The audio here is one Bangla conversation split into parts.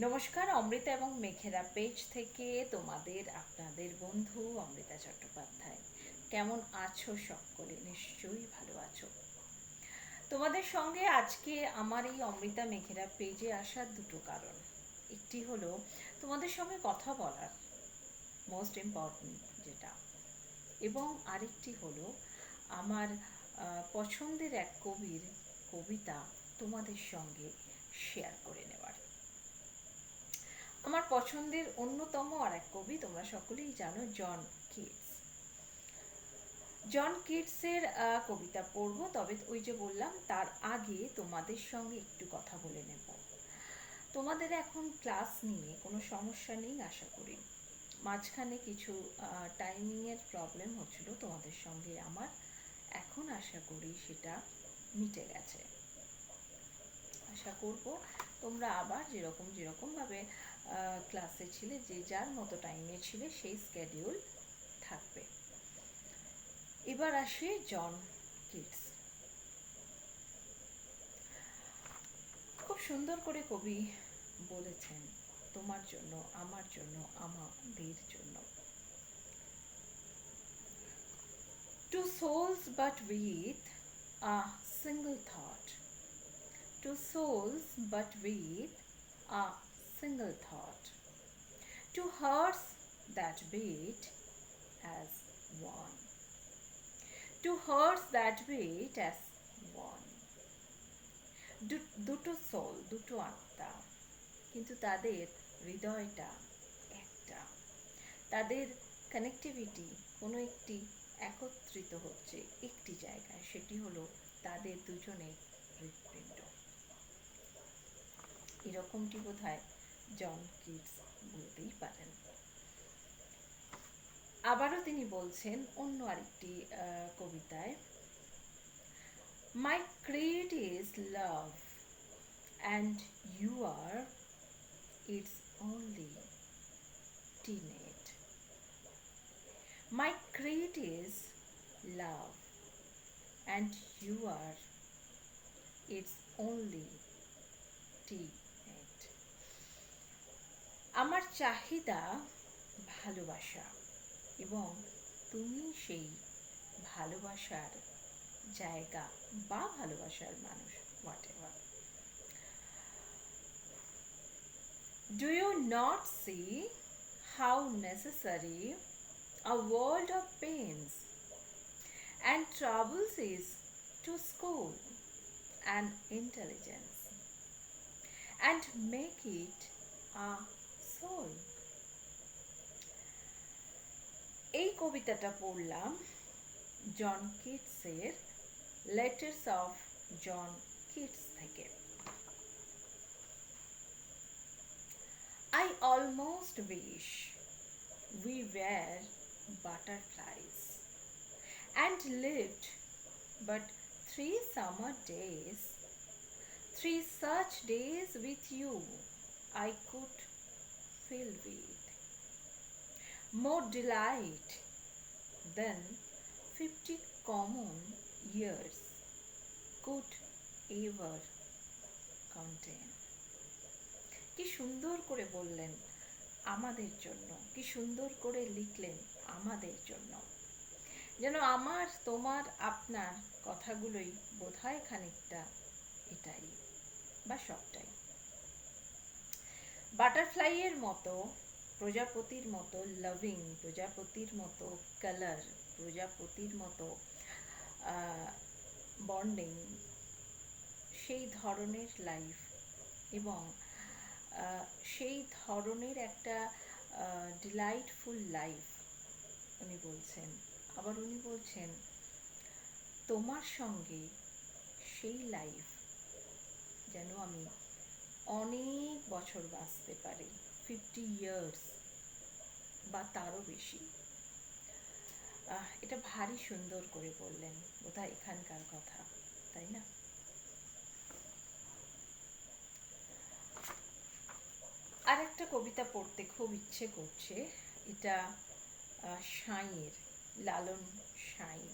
নমস্কার, অমৃতা এবং মেঘেরা পেজ থেকে তোমাদের, আপনাদের বন্ধু অমৃতা চট্টোপাধ্যায়। কেমন আছো সকলে? নিশ্চয়ই ভালো আছো। তোমাদের সঙ্গে আজকে আমার এই অমৃতা মেঘেরা পেজে আসার দুটো কারণ। একটি হলো, তোমাদের সঙ্গে কথা বলার মোস্ট ইম্পর্টেন্ট যেটা। এবং আরেকটি হলো, আমার পছন্দের এক কবির কবিতা তোমাদের সঙ্গে শেয়ার করে নেওয়ার আমার পছন্দের অন্যতম আর এক কবি তোমরা সকলেই জানো, জন কিটস। জন কিটসের কবিতা পড়ব, তবে ওই যে বললাম, তার আগে তোমাদের সঙ্গে একটু কথা বলে নেব। তোমাদের এখন ক্লাস নিয়ে কোনো সমস্যা নেই, আশা করি। মাঝখানে কিছু টাইমিংয়ের প্রবলেম হচ্ছিল তোমাদের সঙ্গে আমার। এখন আশা করি সেটা মিটে গেছে। আশা করব তোমরা আবার যেরকম, যেরকমভাবে ক্লাসে ছিলে, যে যার মতো টাইমে ছিলে, সেই স্কেডিউল থাকবে। এবার আসে জন কিডস খুব সুন্দর করে কবি বলেছেন, তোমার জন্য, আমার জন্য, আমাদের জন্য। Two souls but with a single thought. Two souls but with a single thought. Two hearts that beat as one. Two hearts that beat as one. দুটো সোল দুটো আত্মা, কিন্তু তাদের হৃদয়টা একটা তাদের কানেক্টিভিটি কোনো একটি একত্রিত হচ্ছে একটি জায়গায়, সেটি হলো তাদের দুজনের হৃৎপিণ্ড এরকমটি বোধ হয় জন কিডস বলতেই পারেন আবারও তিনি বলছেন অন্য আরেকটি কবিতায় my creed is love and you are its only tenet My creed is love, and you are its only teammate. আমার চাহিদা ভালোবাসা এবং তুমি সেই ভালোবাসার জায়গা বা ভালোবাসার মানুষ whatever Do you not see how necessary a world of pains and troubles is to school and intelligence and make it a soul? এই কবিতাটা পড়লাম জন কিটসের লেটার্স অফ জন কিটস থেকে I almost wish we were butterflies and lived but three summer days. Three such days with you I could fill with more delight than fifty common years could ever contain. কি সুন্দর করে বললেন আমাদের জন্য, কি সুন্দর করে লিখলেন আমাদের জন্য যেন আমার, তোমার, আপনার কথাগুলোই বোধহয় খানিকটা এটাই বা সবটাই বাটারফ্লাইয়ের মতো প্রজাপতির মতো লাভিং প্রজাপতির মতো কালার প্রজাপতির মতো বন্ডিং সেই ধরনের লাইফ এবং সেই ধরনের একটা ডিলাইটফুল লাইফ উনি বলছেন। আবার উনি বলছেন, তোমার সঙ্গে সেই লাইফ যেন আমি অনেক বছর বাঁচতে পারি ফিফটি ইয়ার্স বা তারও বেশি। এটা ভারী সুন্দর করে বললেন বোধহয় এখানকার কথা তাই না? আর একটা কবিতা পড়তে খুব ইচ্ছে করছে এটা আহ, সাঁইয়ের লালন সাঁই।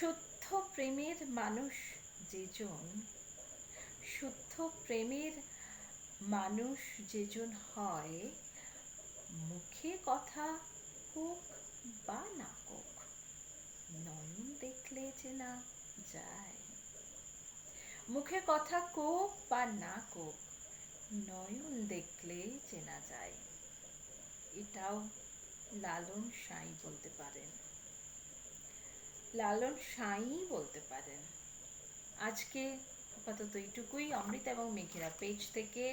সত্য প্রেমের মানুষ যেজন শুদ্ধ প্রেমের মানুষ যেজন হয়, মুখে কথা হোক বা না হোক, নয়ন দেখলে চেনা যায়। মুখে কথা কোক বা না কোক, নয়ন দেখলে চেনা যায়। এটাও লালন সাঁই বলতে পারেন। লালন সাঁই বলতে পারেন। আজকে আপাতত এইটুকুই। অমৃত এবং মেঘেরা পেজ থেকে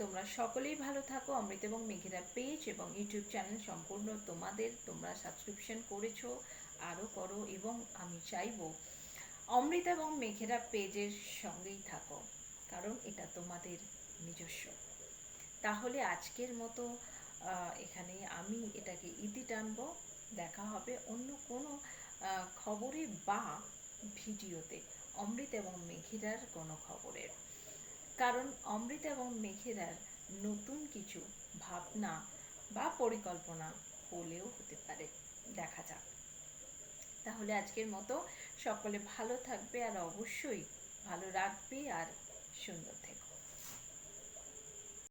তোমরা সকলেই ভালো থাকো। অমৃত এবং মেঘেরা পেজ এবং ইউটিউব চ্যানেল সম্পূর্ণ তোমাদের, তোমরা সাবস্ক্রিপশন করেছ, আরও করো এবং আমি চাইব অমৃত এবং মেঘেরা পেজের সঙ্গেই থাকো, কারণ এটা তোমাদের নিজস্ব। তাহলে আজকের মতো এখানে আমি এটাকে ইতি টানবো। দেখা হবে অন্য কোনো খবরে বা ভিডিওতে। অমৃত এবং মেঘেরার কোনো খবরের। কারণ অমৃত এবং মেঘেরার নতুন কিছু ভাবনা বা পরিকল্পনা হলেও হতে পারে। দেখা যাক। তাহলে আজকের মতো সকলে ভালো থাকবে আর অবশ্যই ভালো রাখবে আর সুন্দর থেকো